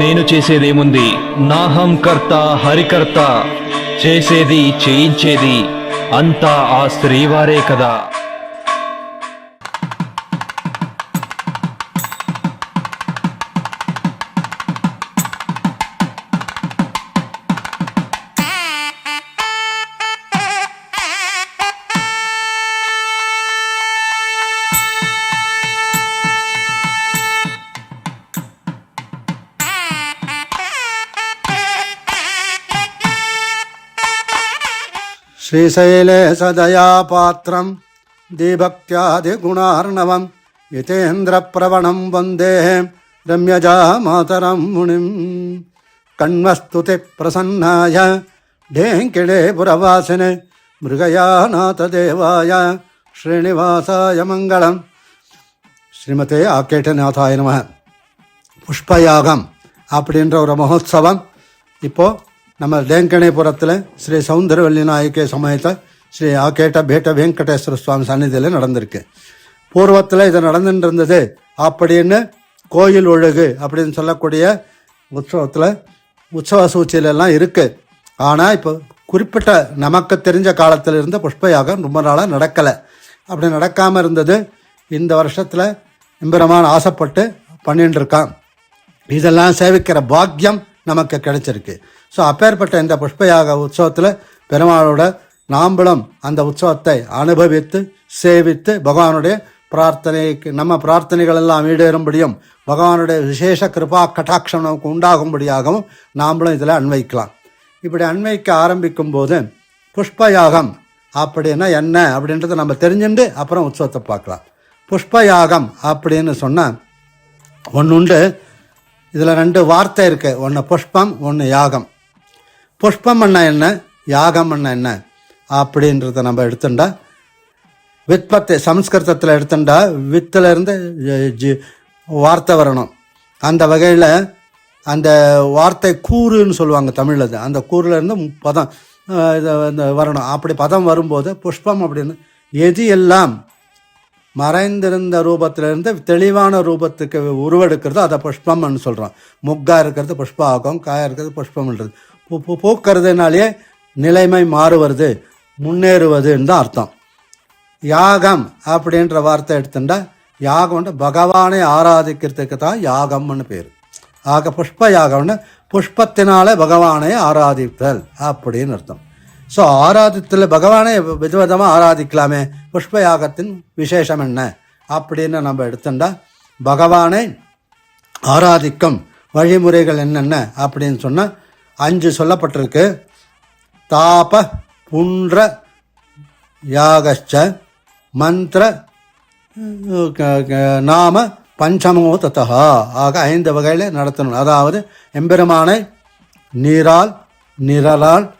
నేను చేసేదేముంది? నాహం కర్త హరికర్త. చేసేది చేయించేది అంతా ఆ శ్రీవారే కదా. ஸ்ரீசைலே சதயா பாத்திரம். தீபக்தியாதிகுணார்ணவம். யதேந்திர பிரவணம் வந்தே. ரம்யஜா மாதரம் முனிம். கண்மஸ்துதி பிரசன்னாய. டேங்கிடே புரவாசினு. மிருகயாநாதேவாய ஸ்ரீனிவாசாய மங்களம். ஸ்ரீமதே ஆக்கேட்டநாதாய நம. புஷ்பயாகம் அப்படின்ற ஒரு மகோத்சவம். இப்போது நம்ம தேங்கனைபுரத்தில் ஸ்ரீ சௌந்தர நாயக்கே சமயத்தை ஸ்ரீ ஆகேட்ட பேட்ட வெங்கடேஸ்வர சுவாமி சந்நிதியில் நடந்திருக்கு. பூர்வத்தில் இது நடந்துட்டு இருந்தது அப்படின்னு கோயில் ஒழுகு அப்படின்னு சொல்லக்கூடிய உற்சவத்தில் உற்சவ சூழ்ச்சியிலெல்லாம் இருக்குது ஆனால் இப்போ குறிப்பிட்ட நமக்கு தெரிஞ்ச காலத்தில் இருந்த புஷ்பயாகம் ரொம்ப நாளாக நடக்கலை. அப்படி நடக்காமல் இருந்தது. இந்த வருஷத்தில் எம்பெருமான் ஆசைப்பட்டு பண்ணிட்டு இருக்கான் இதெல்லாம் சேவிக்கிற பாக்கியம் நமக்கு கிடைச்சிருக்கு. ஸோ அப்பேற்பட்ட இந்த புஷ்பயாக உற்சவத்தில் பெருமாளோட நாம்பளும் அந்த உற்சவத்தை அனுபவித்து சேவித்து பகவானுடைய பிரார்த்தனைக்கு நம்ம பிரார்த்தனைகள் எல்லாம் ஈடேறும்படியும் பகவானுடைய விசேஷ கிருபா கட்டாட்சம் நமக்கு உண்டாகும்படியாகவும் நாம்பளும் இதில் அன்வைக்கலாம். இப்படி அன்வைக்க ஆரம்பிக்கும் போது புஷ்பயாகம் அப்படின்னா என்ன அப்படின்றத நம்ம தெரிஞ்சுட்டு அப்புறம் உற்சவத்தை பார்க்கலாம். புஷ்பயாகம் அப்படின்னு சொன்னால் ஒன்று உண்டு இதில் ரெண்டு வார்த்தை இருக்குது ஒன்று புஷ்பம் ஒன்று யாகம். புஷ்பம் என்ன என்ன? யாகம் என்ன என்ன? அப்படின்றத நம்ம எடுத்துட்டா வித்பத்தை சம்ஸ்கிருதத்தில் எடுத்துட்டா வித்துலேருந்து ஜி- வார்த்தை வரணும். அந்த வகையில் அந்த வார்த்தை கூறுன்னு சொல்லுவாங்க தமிழில் அது. அந்த கூறுலேருந்து பதம் இதை இந்த வரணும். அப்படி பதம் வரும்போது புஷ்பம் அப்படின்னு எது எல்லாம் மறைந்திருந்த ரூபத்திலிருந்து தெளிவான ரூபத்துக்கு உருவெடுக்கிறதோ அதை புஷ்பம்னு சொல்கிறோம் முக்காக இருக்கிறது புஷ்பாகம் காயாக இருக்கிறது புஷ்பம்ன்றது. பூ பூ நிலைமை மாறுவது முன்னேறுவதுன்னு தான் அர்த்தம். யாகம் அப்படின்ற வார்த்தை எடுத்துட்டா யாகம்னு பகவானை ஆராதிக்கிறதுக்கு தான் யாகம்னு பேர். ஆக புஷ்ப யாகம்னு புஷ்பத்தினால பகவானை ஆராதித்தல் அப்படின்னு அர்த்தம். ஸோ ஆராதித்தில் பகவானை விதவிதமாக ஆராதிக்கலாமே. புஷ்ப யாகத்தின் விசேஷம் என்ன? அப்படின்னு நம்ம எடுத்துட்டா பகவானை ஆராதிக்கும் வழிமுறைகள் என்னென்ன? அப்படின்னு சொன்னால் அஞ்சு சொல்லப்பட்டிருக்கு. தாப புன்ற யாகச்ச மந்திர க- க- நாம பஞ்சமோ தத்தகா ஆக ஐந்து வகையில் நடத்தணும். அதாவது எம்பெருமானை நீரால் நிரலால்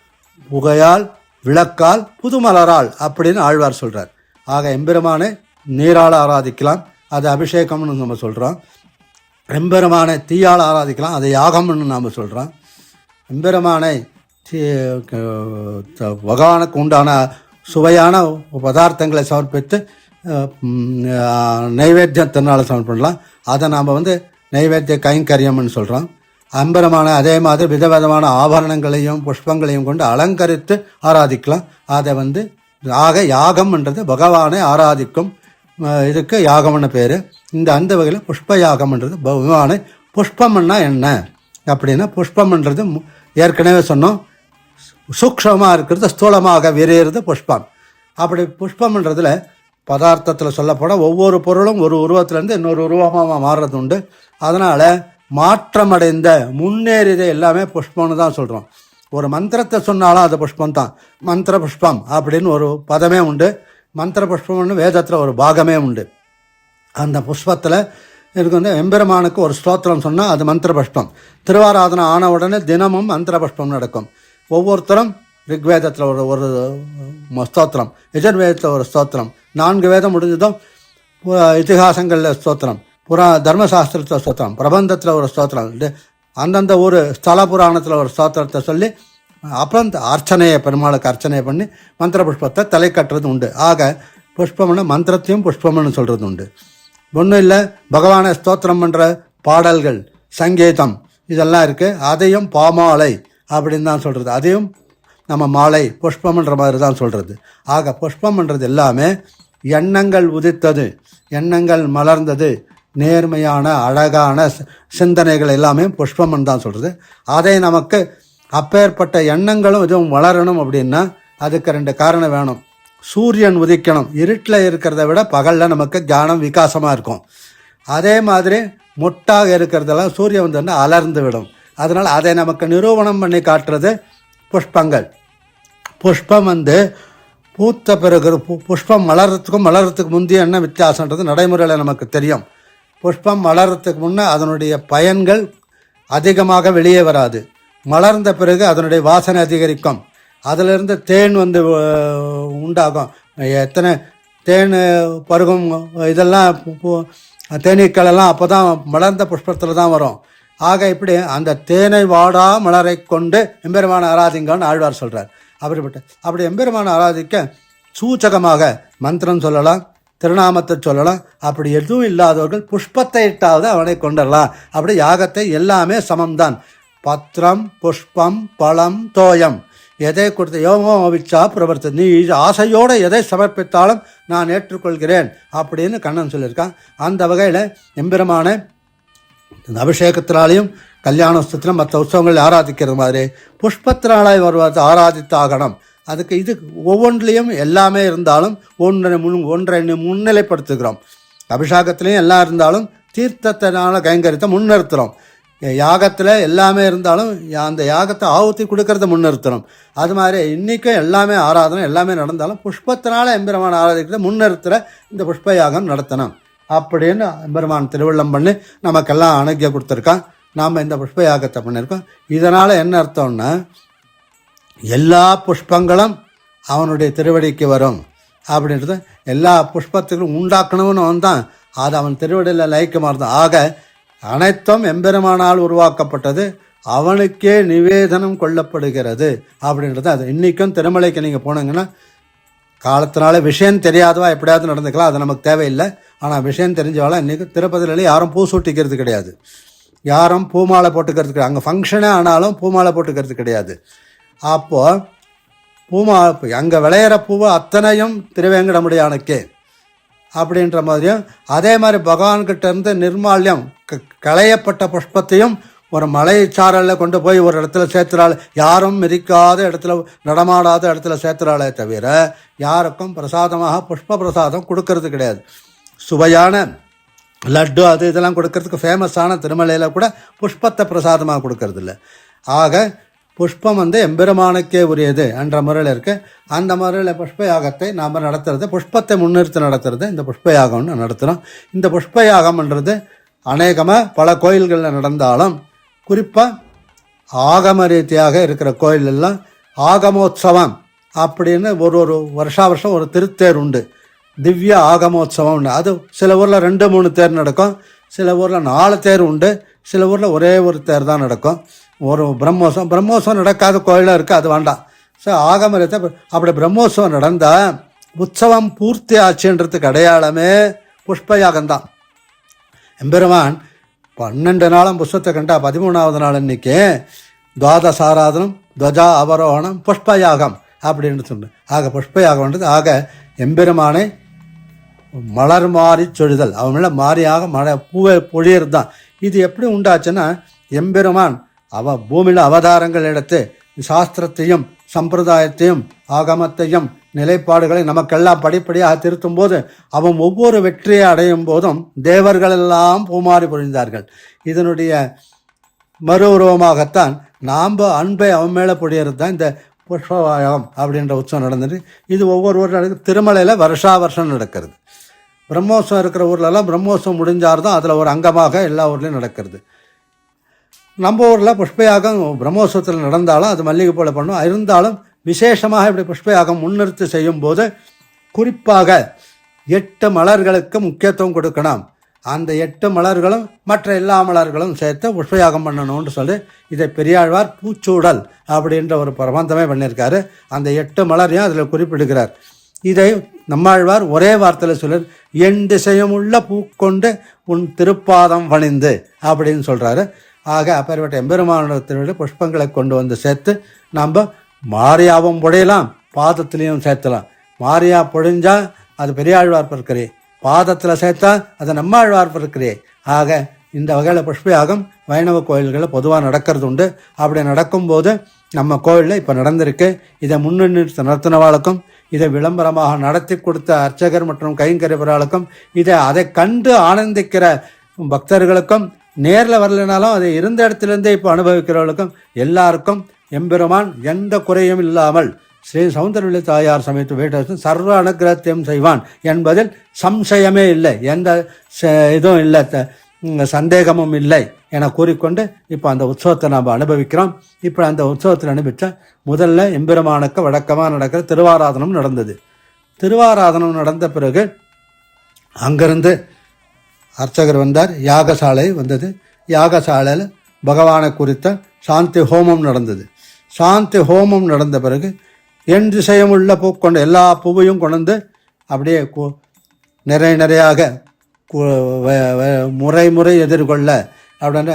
புகையால் விளக்கால் புதுமலரால் அப்படின்னு ஆழ்வார் சொல்கிறார் ஆக எம்பெருமானை நீரால் ஆராதிக்கலாம். அது அபிஷேகம்னு நம்ம சொல்கிறோம் எம்பெருமானை தீயால் ஆராதிக்கலாம். அதை யாகம்னு நாம் சொல்கிறோம் எம்பெருமானை தீ- உண்டான சுவையான பதார்த்தங்களை சமர்ப்பித்து அஹ், ம், சமர்ப்பிடலாம் அதை நாம் வந்து நைவேத்திய கைங்கரியம்னு சொல்கிறோம் அம்பரமான அதே மாதிரி விதவிதமான ஆபரணங்களையும் புஷ்பங்களையும் கொண்டு அலங்கரித்து ஆராதிக்கலாம். அதை வந்து ஆக யாகம்ன்றது பகவானை ஆராதிக்கும் இதுக்கு யாகம்னு பேர். இந்த அந்த வகையில் புஷ்ப யாகம்ன்றது பகவானை. புஷ்பம்னா என்ன? அப்படின்னா புஷ்பம்ன்றது ஏற்கனவே சொன்னோம். சூக்ஷமாக இருக்கிறது ஸ்தூலமாக விரையிறது புஷ்பம். அப்படி புஷ்பம்ன்றதில் பதார்த்தத்தில் சொல்லப்போனால் ஒவ்வொரு பொருளும் ஒரு உருவத்திலேருந்து இன்னொரு உருவமாக மாறுறது உண்டு. அதனால் மாற்றமடைந்த முன்னேறியது எல்லாமே புஷ்பம்னு தான் சொல்கிறோம் ஒரு மந்திரத்தை சொன்னாலும் அது புஷ்பம் தான். மந்திர புஷ்பம் அப்படின்னு ஒரு பதமே உண்டு. மந்திர புஷ்பம்னு வேதத்தில் ஒரு பாகமே உண்டு. அந்த புஷ்பத்தில் இதுக்கு வந்து எம்பெருமானுக்கு ஒரு ஸ்தோத்திரம் சொன்னால் அது மந்திர புஷ்பம். திருவாராதனை ஆன உடனே தினமும் மந்திர புஷ்பம் நடக்கும். ஒவ்வொருத்தரும் ரிக்வேதத்தில் ஒரு ஒரு ஸ்தோத்திரம். எஜர்வேதத்தில் ஒரு ஸ்தோத்திரம். நான்கு வேதம் முடிஞ்சதும் இதிகாசங்களில் ஸ்தோத்திரம். புரா தர்மசாஸ்திரத்தில் ஸ்தோத்திரம் பிரபந்தத்தில் ஒரு ஸ்தோத்திரம். அந்தந்த ஊர் ஸ்தல புராணத்தில் ஒரு ஸ்தோத்திரத்தை சொல்லி அப்புறம் இந்த அர்ச்சனையை பெருமாளுக்கு அர்ச்சனையை பண்ணி மந்திர புஷ்பத்தை தலை கட்டுறது உண்டு. ஆக புஷ்பம்னு மந்திரத்தையும் புஷ்பம்னு சொல்கிறது உண்டு. ஒன்றும் இல்லை பகவானை ஸ்தோத்திரம் பண்ணுற பாடல்கள் சங்கீதம் இதெல்லாம் இருக்குது அதையும் பாமாலை அப்படின்னு தான் சொல்கிறது அதையும் நம்ம மாலை புஷ்பம்ன்ற மாதிரி தான் சொல்கிறது ஆக புஷ்பம்ன்றது எல்லாமே எண்ணங்கள் உதித்தது எண்ணங்கள் மலர்ந்தது நேர்மையான அழகான சி- சிந்தனைகள் எல்லாமே புஷ்பம்னு தான் சொல்கிறது அதை நமக்கு அப்பேற்பட்ட எண்ணங்களும் இதுவும் வளரணும் அப்படின்னா அதுக்கு ரெண்டு காரணம் வேணும். சூரியன் உதிக்கணும். இருட்டில் இருக்கிறத விட பகலில் நமக்கு ஞானம் விகாசமாக இருக்கும். அதே மாதிரி முட்டாக இருக்கிறதெல்லாம் சூரியன் வந்தோன்னா அலர்ந்து விடும். அதனால் அதை நமக்கு நிரூபணம் பண்ணி காட்டுறது புஷ்பங்கள். புஷ்பம் வந்து பூத்த பிறகு பு- புஷ்பம் மலர்றதுக்கும் மலர்றதுக்கு முந்தைய என்ன வித்தியாசன்றது நடைமுறையில் நமக்கு தெரியும். புஷ்பம் மலர்றதுக்கு முன்னே அதனுடைய பயன்கள் அதிகமாக வெளியே வராது. மலர்ந்த பிறகு அதனுடைய வாசனை அதிகரிக்கும். அதிலிருந்து தேன் வந்து உண்டாகும். எத்தனை தேன் பருகும் இதெல்லாம் தேனீக்களெல்லாம் எல்லாம் அப்போ தான் மலர்ந்த புஷ்பத்தில் தான் வரும். ஆக இப்படி அந்த தேனை வாடா மலரை கொண்டு எம்பெருமான ஆராதிங்கன்னு ஆழ்வார் சொல்கிறார் அப்படிப்பட்ட அப்படி எம்பெருமான ஆராதிக்க சூச்சகமாக மந்திரம் சொல்லலாம். திருநாமத்தை சொல்லலாம். அப்படி எதுவும் இல்லாதவர்கள் புஷ்பத்தை இட்டாவது அவனை கொண்டுடலாம் அப்படி யாகத்தை எல்லாமே சமம்தான். பத்திரம் புஷ்பம் பழம் தோயம். எதை கொடுத்த யோகோ அவிச்சா பிரவர்த்தி நீ ஆசையோடு எதை சமர்ப்பித்தாலும் நான் ஏற்றுக்கொள்கிறேன் அப்படின்னு கண்ணன் சொல்லியிருக்கான். அந்த வகையில் எம்பெருமான இந்த அபிஷேகத்தினாலையும் கல்யாணோத்சவத்திலும் மற்ற உற்சவங்கள் ஆராதிக்கிறது மாதிரி. புஷ்பத்தினாலே வருவது ஆராதித்தாகணும். அதுக்கு இது ஒவ்வொன்றிலையும் எல்லாமே இருந்தாலும் ஒன்றை முன் ஒன்றை முன்னிலைப்படுத்துகிறோம். அபிஷேகத்திலையும் எல்லாம் இருந்தாலும் தீர்த்தத்தினால கைங்கரியத்தை முன்னிறுத்துகிறோம் யாகத்தில் எல்லாமே இருந்தாலும் அந்த யாகத்தை ஆவுத்தி கொடுக்கறத முன்னிறுத்தணும் அது மாதிரி இன்றைக்கும் எல்லாமே ஆராதனை எல்லாமே நடந்தாலும் புஷ்பத்தினால எம்பெருமான் ஆராதிக்கிறத முன்னிறுத்துகிற இந்த புஷ்ப யாகம் நடத்தணும். அப்படின்னு எம்பெருமான் திருவள்ளம் பண்ணி நமக்கெல்லாம் அணுகிய கொடுத்துருக்கான். நாம் இந்த புஷ்ப யாகத்தை பண்ணியிருக்கோம். இதனால் என்ன அர்த்தம்னா எல்லா புஷ்பங்களும் அவனுடைய திருவடிக்கு வரும். அப்படின்றது எல்லா புஷ்பத்துக்கும் உண்டாக்கணும்னு வந்தான். அது அவன் திருவடியில் லயிக்கமாக இருந்தான் ஆக அனைத்தும் எம்பெருமானால் உருவாக்கப்பட்டது. அவனுக்கே நிவேதனம் கொள்ளப்படுகிறது. அப்படின்றது அது. இன்றைக்கும் திருமலைக்கு நீங்கள் போனீங்கன்னா காலத்தினால விஷயம் தெரியாதவா எப்படியாவது நடந்துக்கலாம். அது நமக்கு தேவையில்லை. ஆனால் விஷயம் தெரிஞ்சவாளா இன்றைக்கி திருப்பதியில் யாரும் பூ சூட்டிக்கிறது கிடையாது. யாரும் பூமாலை போட்டுக்கிறது கிடையாது. அங்கே ஃபங்க்ஷனே ஆனாலும் பூமாலை போட்டுக்கிறது கிடையாது. அப்போது பூமா அங்கே விளையிற பூவை அத்தனையும் திருவேங்கடமுடியானுக்கு அப்படின்ற மாதிரியும் அதே மாதிரி பகவான்கிட்ட இருந்து நிர்மால்யம் க- களையப்பட்ட புஷ்பத்தையும் ஒரு மலைச்சாரலில் கொண்டு போய் ஒரு இடத்துல சேர்த்துறாள். யாரும் மிதிக்காத இடத்துல நடமாடாத இடத்துல சேர்த்துறாளே தவிர யாருக்கும் பிரசாதமாக புஷ்ப பிரசாதம் கொடுக்கறது கிடையாது. சுவையான லட்டு அது இதெல்லாம் கொடுக்கறதுக்கு ஃபேமஸான திருமலையில் கூட புஷ்பத்தை பிரசாதமாக கொடுக்கறதில்ல. ஆக புஷ்பம் வந்து எம்பெருமானுக்கே உரியது என்ற முறையில் இருக்கு. அந்த முறையில் புஷ்ப யாகத்தை நாம் நடத்துறது புஷ்பத்தை முன்னிறுத்தி நடத்துறது இந்த புஷ்ப யாகம்னு நடத்துகிறோம் இந்த புஷ்ப யாகம்ன்றது அநேகமாக பல கோயில்களில் நடந்தாலும் குறிப்பாக ஆகம ரீதியாக இருக்கிற கோயிலெல்லாம் ஆகமோத்சவம் அப்படின்னு ஒரு ஒரு வருஷா வருஷம் ஒரு திருத்தேர் உண்டு. திவ்ய ஆகமோத்சவம்னு அது சில ஊரில் ரெண்டு மூணு தேர் நடக்கும். சில ஊரில் நாலு தேர் உண்டு. சில ஊரில் ஒரே ஒரு தேர் தான் நடக்கும். ஒரு பிரம்மோத்சவம் பிரம்மோத்சவம் நடக்காத கோயிலும் இருக்குது அது வேண்டாம். ஸோ ஆகமரத்தை அப்படி பிரம்மோத்சவம் நடந்தால் உற்சவம் பூர்த்தி ஆச்சுன்றதுக்கு அடையாளமே புஷ்பயாகம்தான். எம்பெருமான் பன்னெண்டு நாளும் புஷ்பத்தை கண்டா பதிமூணாவது நாள் அன்னைக்கு துவாதசாராதனம் துவஜா அவரோகணம் புஷ்பயாகம் அப்படின்னு சொன்னேன் ஆக புஷ்பயாகம்ன்றது ஆக எம்பெருமானை மலர் மாறி சொழுதல் அவன் மேலே மாறியாக மழை பூவை பொழியறது தான் இது எப்படி உண்டாச்சுன்னா எம்பெருமான் அவ பூமியில் அவதாரங்கள் எடுத்து சாஸ்திரத்தையும் சம்பிரதாயத்தையும் ஆகமத்தையும் நிலைப்பாடுகளை நமக்கெல்லாம் படிப்படியாக திருத்தும் போது அவன் ஒவ்வொரு வெற்றியை அடையும் போதும் தேவர்கள் எல்லாம் பூமாறி புரிந்தார்கள் இதனுடைய மறு உருவமாகத்தான் நாம் அன்பை அவன் மேலே பொழியறது தான் இந்த புஷ்பவாயம் அப்படின்ற உற்சவம் நடந்தது. இது ஒவ்வொரு ஊரில் நடக்குது. திருமலையில் வருஷா வருஷம் நடக்கிறது. பிரம்மோத்சவம் இருக்கிற ஊர்லலாம் பிரம்மோத்சவம் முடிஞ்சார் தான் அதில் ஒரு அங்கமாக எல்லா ஊர்லேயும் நடக்கிறது. நம்ம ஊரில் புஷ்பயாகம் பிரம்மோத்சவத்தில் நடந்தாலும் அது மல்லிகை போல் பண்ணும். இருந்தாலும் விசேஷமாக இப்படி புஷ்பயாகம் முன்னிறுத்தி செய்யும்போது குறிப்பாக எட்டு மலர்களுக்கு முக்கியத்துவம் கொடுக்கணும். அந்த எட்டு மலர்களும் மற்ற எல்லா மலர்களும் சேர்த்து புஷ்பயாகம் பண்ணணும்னு சொல்லி இதை பெரியாழ்வார் பூச்சூடல் அப்படின்ற ஒரு பிரபந்தமே பண்ணியிருக்காரு. அந்த எட்டு மலரையும் அதில் குறிப்பிடுகிறார். இதை நம்மாழ்வார் ஒரே வார்த்தையில் சொல்லு என் திசையும் உள்ள பூக்கொண்டு உன் திருப்பாதம் பணிந்து அப்படின்னு சொல்கிறாரு ஆக அப்பேற்பட்ட எம்பெருமானத்தினுடைய புஷ்பங்களை கொண்டு வந்து சேர்த்து நம்ம மாரியாவும் புடையலாம் பாதத்திலையும் சேர்த்தலாம். மாரியா பொழிஞ்சா அது பெரியாழ்வார் பிறக்கிறே பாதத்தில் சேர்த்தா அது நம்மாழ்வார் பிறக்கிறே ஆக இந்த வகையில் புஷ்பயாகம் வைணவ கோயில்களில் பொதுவாக நடக்கிறது உண்டு. அப்படி நடக்கும்போது நம்ம கோயிலில் இப்போ நடந்திருக்கு. இதை முன்னிறுத்த நடத்தினவாளுக்கும் இதை விளம்பரமாக நடத்தி கொடுத்த அர்ச்சகர் மற்றும் கைங்கரிபராளுக்கும் இதை அதை கண்டு ஆனந்திக்கிற பக்தர்களுக்கும் நேரில் வரலனாலும் அதை இருந்த இடத்துலேருந்தே இப்போ அனுபவிக்கிறவர்களுக்கும் எல்லாருக்கும் எம்பெருமான் எந்த குறையும் இல்லாமல் ஸ்ரீ சௌந்தரவெளி தாயார் சமயத்து வீட்டு சர்வ அனுகிரகத்தையும் செய்வான் என்பதில் சம்சயமே இல்லை எந்த ச- இதுவும் இல்லை சந்தேகமும் இல்லை என கூறிக்கொண்டு இப்போ அந்த உற்சவத்தை நாம் அனுபவிக்கிறோம். இப்போ அந்த உற்சவத்தில் அனுபவித்த முதல்ல எம்பெருமானுக்கு வழக்கமாக நடக்கிற திருவாராதனம் நடந்தது. திருவாராதனம் நடந்த பிறகு அங்கிருந்து அர்ச்சகர் வந்தார். யாகசாலை வந்தது. யாகசாலையில் பகவானை குறித்த சாந்தி ஹோமம் நடந்தது. சாந்தி ஹோமம் நடந்த பிறகு என் திசையமுள்ள கொண்ட எல்லா பூவையும் கொண்டு அப்படியே நிறை நிறையாக முறை முறை எதிர்கொள்ள அப்படின்ற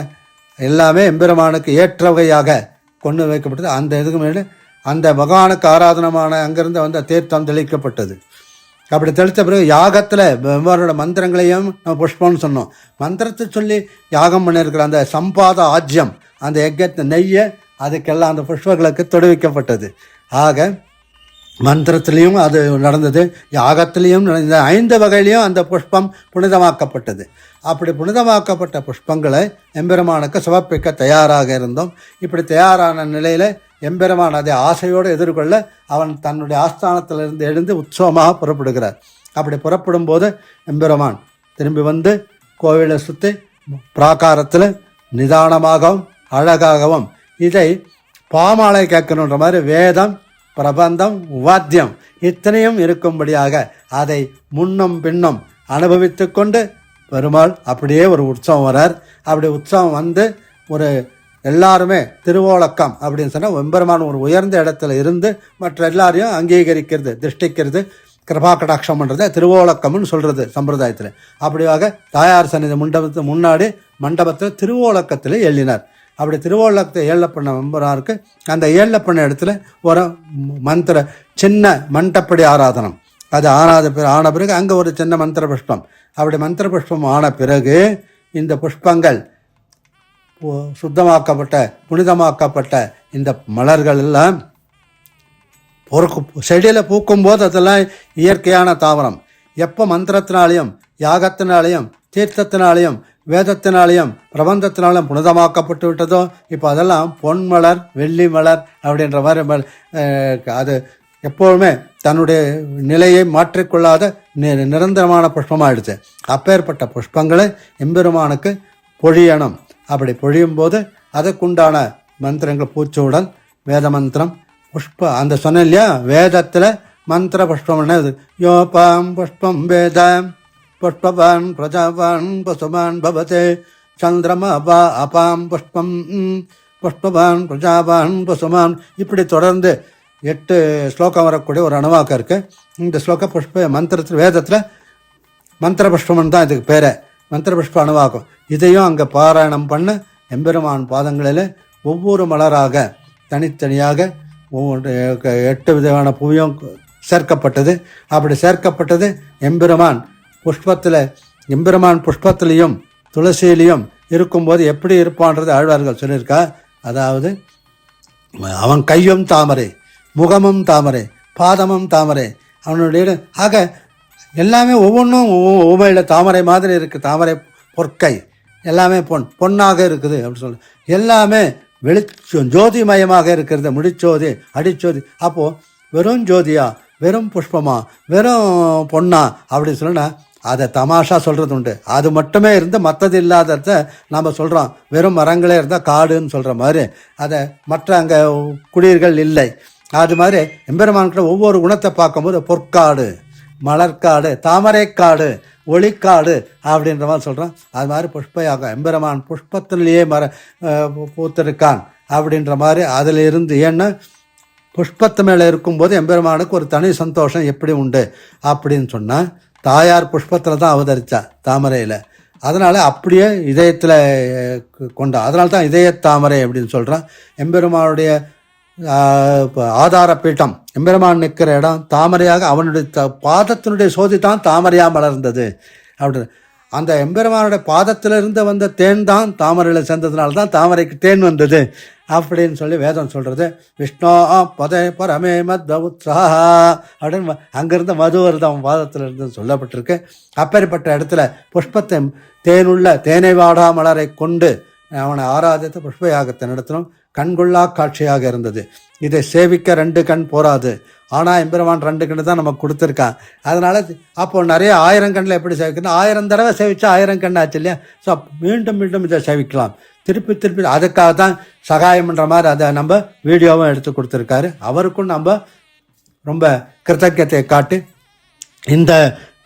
எல்லாமே எம்பெருமானுக்கு ஏற்ற வகையாக கொண்டு வைக்கப்பட்டது. அந்த இதுக்கு மேலே அந்த பகவானுக்கு ஆராதனமான அங்கிருந்து வந்த தீர்த்தம் தெளிக்கப்பட்டது. அப்படி தெளித்த பிறகு யாகத்தில் வெவ்வேறோட மந்திரங்களையும் நம்ம புஷ்பம்னு சொன்னோம். மந்திரத்தை சொல்லி யாகம் பண்ணியிருக்கிற அந்த சம்பாத ஆஜ்யம் அந்த எக்கத்தை நெய்யை அதுக்கெல்லாம் அந்த புஷ்பங்களுக்கு தொடுவிக்கப்பட்டது. ஆக மந்திரத்திலையும் அது நடந்தது யாகத்திலையும் நடந்த ஐந்து வகையிலையும் அந்த புஷ்பம் புனிதமாக்கப்பட்டது. அப்படி புனிதமாக்கப்பட்ட புஷ்பங்களை எம்பெருமானுக்கு சமர்ப்பிக்க தயாராக இருந்தோம். இப்படி தயாரான நிலையில் எம்பெருமான் அதை ஆசையோடு எதிர்கொள்ள அவன் தன்னுடைய ஆஸ்தானத்திலிருந்து எழுந்து உற்சவமாக புறப்படுகிறார். அப்படி புறப்படும் போது எம்பெருமான் திரும்பி வந்து கோவிலை சுற்றி பிராகாரத்தில் நிதானமாகவும் அழகாகவும் இதை பாமாலை கேட்கணுன்ற மாதிரி வேதம் பிரபந்தம் வாத்தியம் இத்தனையும் இருக்கும்படியாக அதை முன்னும் பின்னும் அனுபவித்து கொண்டு பெருமாள் அப்படியே ஒரு உற்சவம் வரார் அப்படி உற்சவம் வந்து ஒரு எல்லாருமே திருவோலக்கம் அப்படின்னு சொன்னால் வெம்பெருமான் ஒரு உயர்ந்த இடத்துல இருந்து மற்ற எல்லாரையும் அங்கீகரிக்கிறது திருஷ்டிக்கிறது கிருபா கடாட்சம் பண்ணுறது திருவோலக்கம்னு சொல்கிறது சம்பிரதாயத்தில். அப்படியாக தாயார் சன்னிதி மண்டபத்துக்கு முன்னாடி மண்டபத்தில் திருவோலக்கத்தில் எள்ளினார் அப்படி திருவோலக்கத்தை ஏழை பண்ண வெம்பராருக்கு அந்த ஏழை பண்ண இடத்துல ஒரு மந்திர சின்ன மண்டப்படி ஆராதனம். அது ஆனாத பிறகு ஆன பிறகு அங்கே ஒரு சின்ன மந்திர புஷ்பம். அப்படி மந்திர புஷ்பம் ஆன பிறகு இந்த புஷ்பங்கள் சுத்தமாக்கப்பட்ட புனிதமாக்கப்பட்ட இந்த மலர்கள் எல்லாம் பொறுக்கு செடியில் பூக்கும்போது அதெல்லாம் இயற்கையான தாவரம். எப்போ மந்திரத்தினாலையும் யாகத்தினாலையும் தீர்த்தத்தினாலையும் வேதத்தினாலையும் பிரபந்தத்தினாலும் புனிதமாக்கப்பட்டு விட்டதோ இப்போ அதெல்லாம் பொன் மலர் வெள்ளி மலர் அப்படின்ற மாதிரி அது எப்போதுமே தன்னுடைய நிலையை மாற்றிக்கொள்ளாத நி- நிரந்தரமான புஷ்பமாகிடுச்சு அப்பேற்பட்ட புஷ்பங்களை எம்பெருமானுக்கு பொழியணும். அப்படி பொழியும் போது அதுக்குண்டான மந்திரங்கள் பூச்சூடல் வேத மந்திரம் புஷ்ப அந்த சொன்னேன் இல்லையா? வேதத்தில் மந்திர புஷ்பம் என்னது யோபாம் புஷ்பம் வேத. புஷ்பவான் பிரஜாவான் பசுமான் பவதே. சந்திரம அபா அபாம் புஷ்பம். ம், புஷ்பவான் பிரஜாவான் பசுமான் இப்படி தொடர்ந்து எட்டு ஸ்லோகம் வரக்கூடிய ஒரு அணுவாக்கம் இருக்குது இந்த ஸ்லோக புஷ்ப மந்திரத்தில் வேதத்தில் மந்திர புஷ்பம்னு தான் இதுக்கு பேரை. மந்திரபுஷ்ப புஷ்ப இதையும் அங்கே பாராயணம் பண்ண எம்பெருமான் பாதங்களில் ஒவ்வொரு மலராக தனித்தனியாக ஒவ்வொரு எட்டு விதமான பூவியும் சேர்க்கப்பட்டது. அப்படி சேர்க்கப்பட்டது எம்பெருமான். புஷ்பத்தில் எம்பெருமான் புஷ்பத்திலையும் துளசியிலையும் இருக்கும்போது எப்படி இருப்பான்றது ஆழ்வார்கள் சொல்லியிருக்கா. அதாவது அவன் கையும் தாமரை முகமும் தாமரை பாதமும் தாமரை அவனுடைய ஆக எல்லாமே ஒவ்வொன்றும் உமையில் தாமரை மாதிரி இருக்குது தாமரை பொற்கை. எல்லாமே பொன் பொன்னாக இருக்குது அப்படின்னு சொல்லி. எல்லாமே வெளிச்சம் ஜோதிமயமாக இருக்கிறது. முடிச்சோதி அடிச்சோதி. அப்போது வெறும் ஜோதியா வெறும் புஷ்பமா வெறும் பொண்ணா அப்படின்னு சொன்னா அதை தமாஷா சொல்கிறது உண்டு. அது மட்டுமே இருந்து மற்றது இல்லாதத நாம் சொல்கிறோம் வெறும் மரங்களே இருந்தால் காடுன்னு சொல்கிற மாதிரி. அதை மற்ற அங்கே குடியிர்கள் இல்லை. அது மாதிரி எம்பெருமான்கிட்ட ஒவ்வொரு குணத்தை பார்க்கும்போது பொற்காடு. மலர்காடு தாமரைக்காடு ஒளிக்காடு அப்படின்ற மாதிரி சொல்கிறோம் அது மாதிரி புஷ்பயாகம் எம்பெருமான் புஷ்பத்திலேயே மர பூத்திருக்கான் அப்படின்ற மாதிரி அதில் இருந்து ஏன்னா புஷ்பத்து மேலே இருக்கும்போது எம்பெருமானுக்கு ஒரு தனி சந்தோஷம் எப்படி உண்டு அப்படின்னு சொன்னால் தாயார் புஷ்பத்தில் தான் அவதரித்தா தாமரையில். அதனால் அப்படியே இதயத்தில் கொண்டா அதனால தான் இதய தாமரை அப்படின்னு சொல்கிறான் எம்பெருமானுடைய ஆதார பீட்டம் எம்பெருமான் நிற்கிற இடம் தாமரையாக அவனுடைய த பாதத்தினுடைய சோதி தான் தாமரையாக மலர்ந்தது. அப்படின்னு அந்த எம்பெருமானுடைய பாதத்திலிருந்து வந்த தேன் தான் தாமரையில் சேர்ந்ததுனால தான் தாமரைக்கு தேன் வந்தது. அப்படின்னு சொல்லி வேதம் சொல்கிறது விஷ்ணு பதே பரமே மத்வ உத்சாஹா அப்படின்னு அங்கேருந்து அங்கிருந்து மது வருது அவன் இருந்து சொல்லப்பட்டிருக்கு. அப்பேற்பட்ட இடத்துல புஷ்பத்தை தேனுள்ள தேனை வாடா மலரை கொண்டு அவனை ஆராதித்து புஷ்ப யாகத்தை நடத்தினோம். கண்கொள்ளா காட்சியாக இருந்தது. இதை சேவிக்க ரெண்டு கண் போராது ஆனால் எம்பெருமான் ரெண்டு கண்ணு தான் நமக்கு கொடுத்துருக்கான். அதனால் அப்போ நிறைய ஆயிரம் கண்ணில் எப்படி சேவிக்கணும்? ஆயிரம் தடவை சேவிச்சா ஆயிரம் கண் ஆச்சு இல்லையா? ஸோ மீண்டும் மீண்டும் இதை சேவிக்கலாம். திருப்பி திருப்பி அதுக்காக தான் சகாயம்ன்ற மாதிரி அதை நம்ம வீடியோவும் எடுத்து கொடுத்துருக்காரு. அவருக்கும் நம்ம ரொம்ப கிருத்தஜத்தை காட்டி இந்த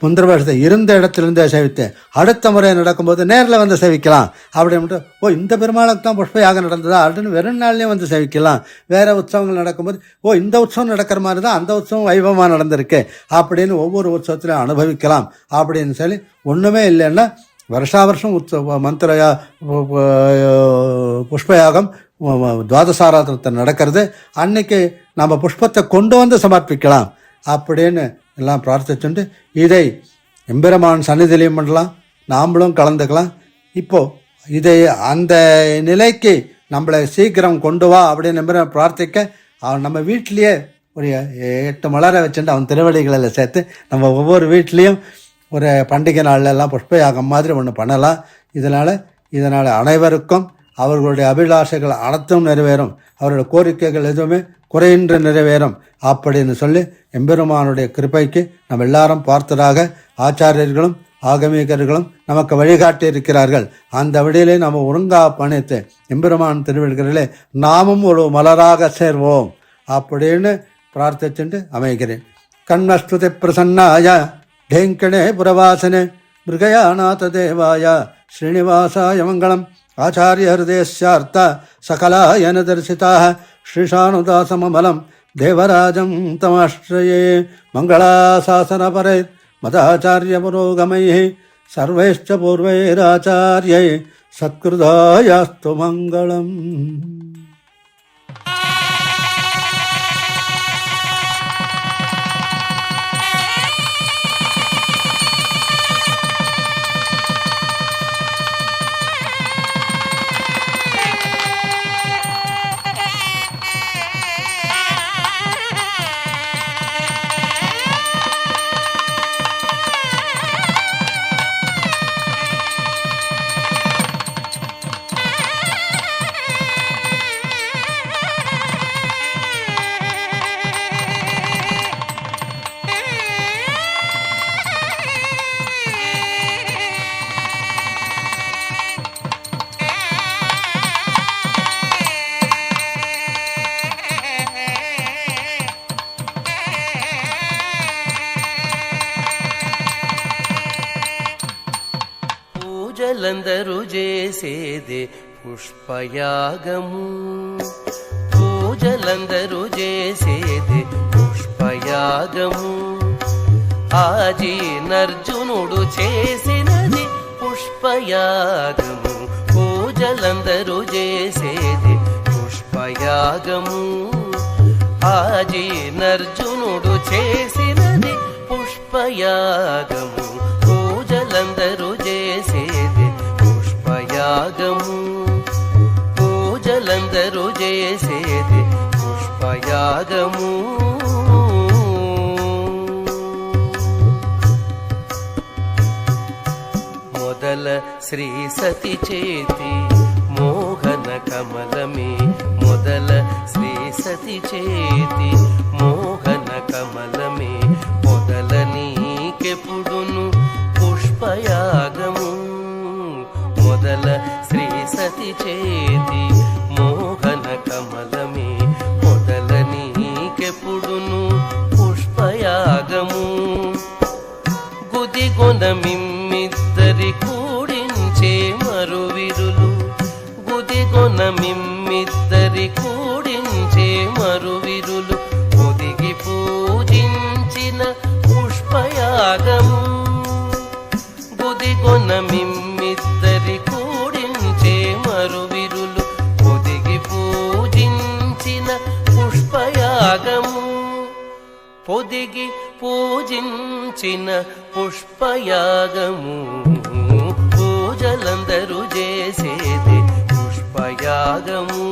புந்தரபாஷத்தை இருந்த இடத்திலிருந்தே சேவித்தேன் அடுத்த முறை நடக்கும்போது நேரில் வந்து சேவிக்கலாம். அப்படின்ட்டு ஓ இந்த பெருமாளுக்கு தான் புஷ்ப யாகம் நடந்ததா? அப்படின்னு வெறும் நாள்லேயும் வந்து சேவிக்கலாம். வேறு உற்சவங்கள் நடக்கும்போது ஓ இந்த உற்சவம் நடக்கிற மாதிரி தான் அந்த உற்சவம் வைபவமாக நடந்திருக்கு. அப்படின்னு ஒவ்வொரு உற்சவத்திலையும் அனுபவிக்கலாம். அப்படின்னு சொல்லி ஒன்றுமே இல்லைன்னா வருஷா வருஷம் உற்சவ மந்திரயா புஷ்பயாகம் துவாதசாராதனத்தை நடக்கிறது. அன்னைக்கு நம்ம புஷ்பத்தை கொண்டு வந்து சமர்ப்பிக்கலாம். அப்படின்னு எல்லாம் பிரார்த்திச்சுண்டு இதை எம்பெருமான் சன்னிதிலையும் பண்ணலாம் நாமளும் கலந்துக்கலாம். இப்போது இதை அந்த நிலைக்கு நம்மளை சீக்கிரம் கொண்டு வா அப்படின்னு எம்பெருமான் பிரார்த்திக்க அவன் நம்ம வீட்டிலையே ஒரு எட்டு மலரை வச்சுட்டு அவன் திருவடிகளில் சேர்த்து நம்ம ஒவ்வொரு வீட்லேயும் ஒரு பண்டிகை நாள்ல எல்லாம் புஷ்ப யாகம் மாதிரி ஒன்று பண்ணலாம். இதனால் இதனால் அனைவருக்கும் அவர்களுடைய அபிலாஷைகள் அனைத்தும் நிறைவேறும் அவருடைய கோரிக்கைகள் எதுவுமே குறையின்றி நிறைவேறும் அப்படின்னு சொல்லி எம்பெருமானுடைய கிருபைக்கு நம்ம எல்லாரும் பார்த்ததாக ஆச்சாரியர்களும் ஆகமீகர்களும் நமக்கு வழிகாட்டி இருக்கிறார்கள் அந்த வழியிலே நம்ம ஒருங்கா பணித்து எம்பெருமான் திருவிழ்களிலே நாமும் ஒரு மலராக சேர்வோம் அப்படின்னு பிரார்த்திச்சுட்டு அமைகிறேன் கண்ணஸ்துதி பிரசன்னாய ढेङ्कणे पुरवासने मृगयानाथदेवाय श्रीनिवासाय मङ्गलम् ஆச்சாரியஹதேஷார்த்த சகலாயன தரிசிதாக ஸ்ரீஷானுதாசமலம் தேவராஜம் தமாஷ்டயே மங்களாசாசனபரை மதாச்சாரிய புரோகமை சர்வைஷ்ட பூர்வைராச்சாரியை சத்கிருதாயாஸ்து மங்களம் పుష్పయాగము. పూజలందరూ చేసేది పుష్పయాగము. ఆజీ నర్జునుడు చేసినది పుష్పయాగము. పూజలందరూ చేసేది పుష్పయాగము. ఆజీ నర్జునుడు చేసినది పుష్పయాగము. పూజలందరూ చేసేది పుష్పయాగము. రాగము మొదల శ్రీ సతి చేతి మోహన కమలమే. మొదల శ్రీ సతి చేతి మోహన కమలమే. మొదల నీకెప్పుడును పుష్పయాగము. మొదల శ్రీ సతి చేతి మోహన కమలమే. ఘోరము గుదిగొన మిమ్మిద్దరి కూడించే మరువిరులు. గుదిగొన మిమ్మిద్దరి కూడించే మరువిరులు. ఒదిగి పూజించిన పుష్పయాగము. గుదిగొన మిమ్మిద్దరి కూడించే మరువిరులు. ఒదిగి పూజించిన పుష్పయాగము. పొదిగి పూజించిన పుష్పయాగము. పూజలందరూ చేసేది పుష్పయాగము.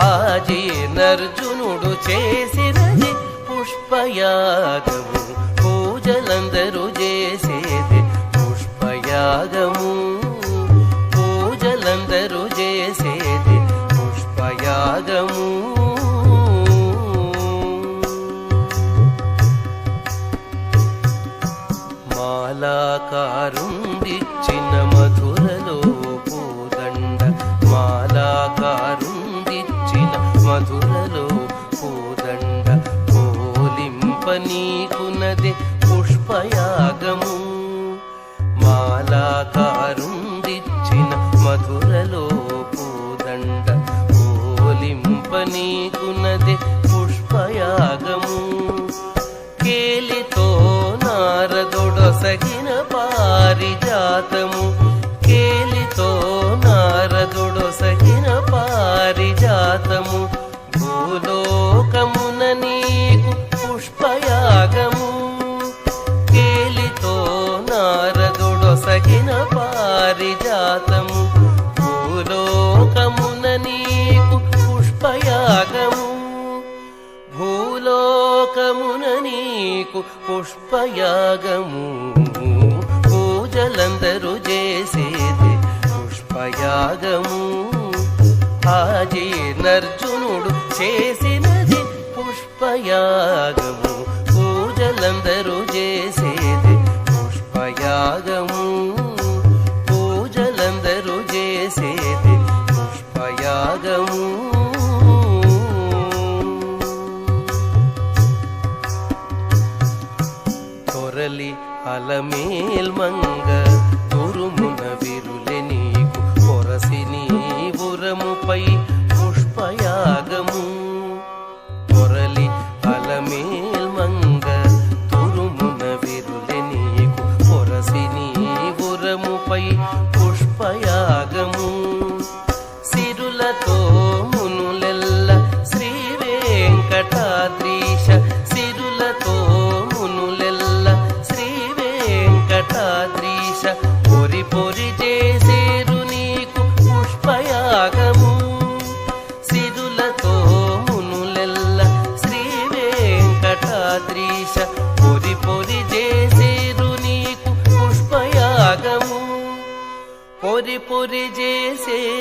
ఆజీనర్జునుడు చేసినది పుష్పయాగము. పూజలందరూ చేసేది పుష్పయాగము. మాలాకారుందిచ్చిన మధురలో పూదండ మాలాకారుందిచ్చిన మధురలో పూదండ పోలింప నీకునది పుష్పయాగము. మాలాకారుందిచ్చిన మధురలో పూదండ పోలింప నీకునది పుష్పయాగము. కేలితో నారదుడొసగి పారిజాతము. కేలితో నారదుడొసగిన పారిజాతము. భూలోకమున నీకు పుష్పయాగము. కేలితో నారదుడొసగిన పారిజాతము. భూలోకమున నీకు పుష్పయాగము. భూలోకమున నీకు పుష్పయాగము. పూజలందరూ చేసేది పుష్పయాగము. హాజీ చేసినది పుష్పయాగము. పూజలందరూ చేసేది పుష్పయాగము.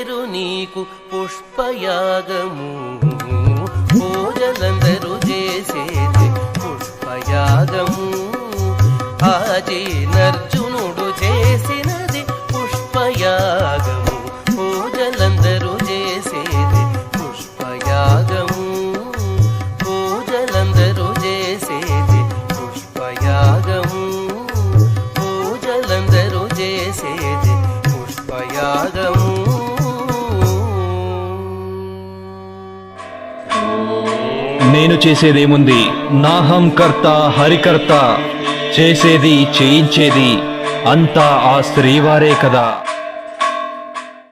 చేసేరు నీకు పుష్పయాగము. పూజలందరూ చేసేది పుష్పయాగము. ఆజీ నర్త నేను చేసేదేముంది? నాహం కర్త హరికర్త. చేసేది చేయించేది అంతా ఆ స్త్రీవారే కదా.